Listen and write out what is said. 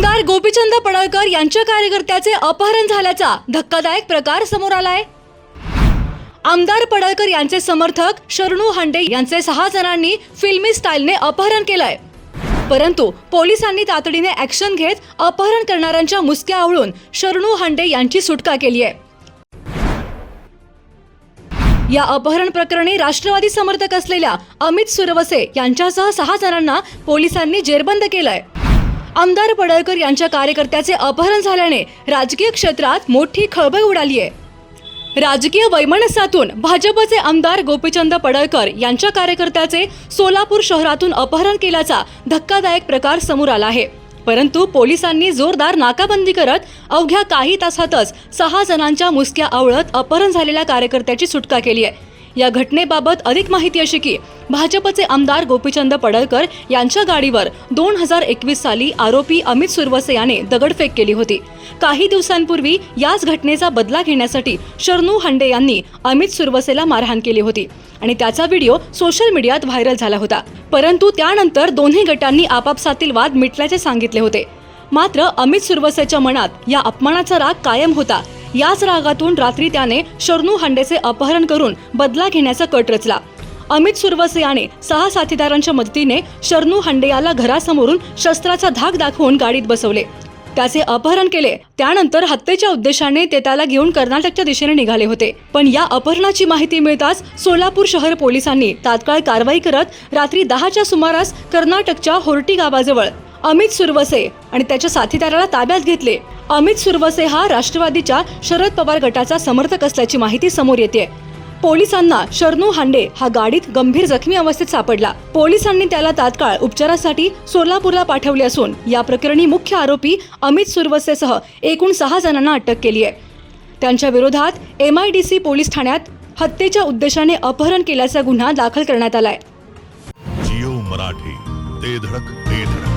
आमदार गोपीचंद पडळकर यांच्या कार्यकर्त्याचे अपहरण झाल्याचा धक्कादायक प्रकार समोर आलाय. आमदार पडळकर यांचे समर्थक शरणू हांडे यांचे सहा जणांनी फिल्मी स्टाईलने अपहरण केलंय. परंतु पोलिसांनी तातडीने ऍक्शन घेत अपहरण करणाऱ्यांच्या मुसक्या आवळून शरणू हांडे यांची सुटका केली आहे. या अपहरण प्रकरणी राष्ट्रवादी समर्थक असलेल्या अमित सुरवसे यांच्यासह सहा जणांना पोलिसांनी जेरबंद केलंय. आमदार पडळकर यांच्या कार्यकर्त्याचे अपहरण झाल्याने राजकीय क्षेत्रात मोठी खळबळ उडाली आहे. राजकीय वैमनस्यातून भाजपचे आमदार गोपीचंद पडळकर यांच्या कार्यकर्त्याचे सोलापूर शहरातून अपहरण केल्याचा धक्कादायक प्रकार समोर आला आहे. परंतु पोलिसांनी जोरदार नाकाबंदी करत अवघ्या काही तासातच सहा जणांच्या मुसक्या आवळत अपहरण झालेल्या कार्यकर्त्याची सुटका केली आहे. या घटनेबाबत अधिक माहिती अशी की भाजपचे आमदार गोपीचंद पडळकर यांच्या गाडीवर दोन हजार एकवीस साली आरोपी अमित सुरवसे याने दगडफेक केली होती. काही दिवसांपूर्वी याच घटनेचा बदला घेण्यासाठी शरणू हंडे यांनी अमित सुरवसेला मारहाण केली होती आणि त्याचा व्हिडिओ सोशल मीडियात व्हायरल झाला होता. परंतु त्यानंतर दोन्ही गटांनी आपापसातील वाद मिटल्याचे सांगितले होते. मात्र अमित सुरवसेच्या मनात या अपमानाचा राग कायम होता. याच रागातून रात्री त्याने शरणू हंडेचे अपहरण करून बदला घेण्याचा कट रचला. अमित सुरवसे याने सहा साथीदारांच्या मदतीने शरणू हंडे याला घरासमोरून शस्त्राचा धाक दाखवून गाडीत बसवले. त्याचे अपहरण केले त्यानंतर हत्येच्या उद्देशाने ते त्याला घेऊन कर्नाटकच्या दिशेने निघाले होते. पण या अपहरणाची माहिती मिळताच सोलापूर शहर पोलिसांनी तात्काळ कारवाई करत रात्री दहाच्या सुमारास कर्नाटकच्या होर्टी गावाजवळ अमित सुरवसे आणि त्याच्या साथीदाराला ताब्यात घेतले. अमित सुरवसे हा राष्ट्रवादीच्या शरद पवार गटाचा समर्थक असल्याची माहिती समोर येते पोलिसांना शरणू हांडे हा गाडीत गंभीर जखमी अवस्थेत सापडला. पोलिसांनी त्याला तात्काळ उपचारासाठी सोलापूरला पाठवले असून या प्रकरणी मुख्य आरोपी अमित सुरवसेसह एकूण सहा जणांना अटक केली आहे. त्यांच्या विरोधात M I D C police ठाण्यात हत्येच्या उद्देशाने अपहरण केल्याचा गुन्हा दाखल करण्यात आलाय. जिओ मराठी ते धडक ते धडक.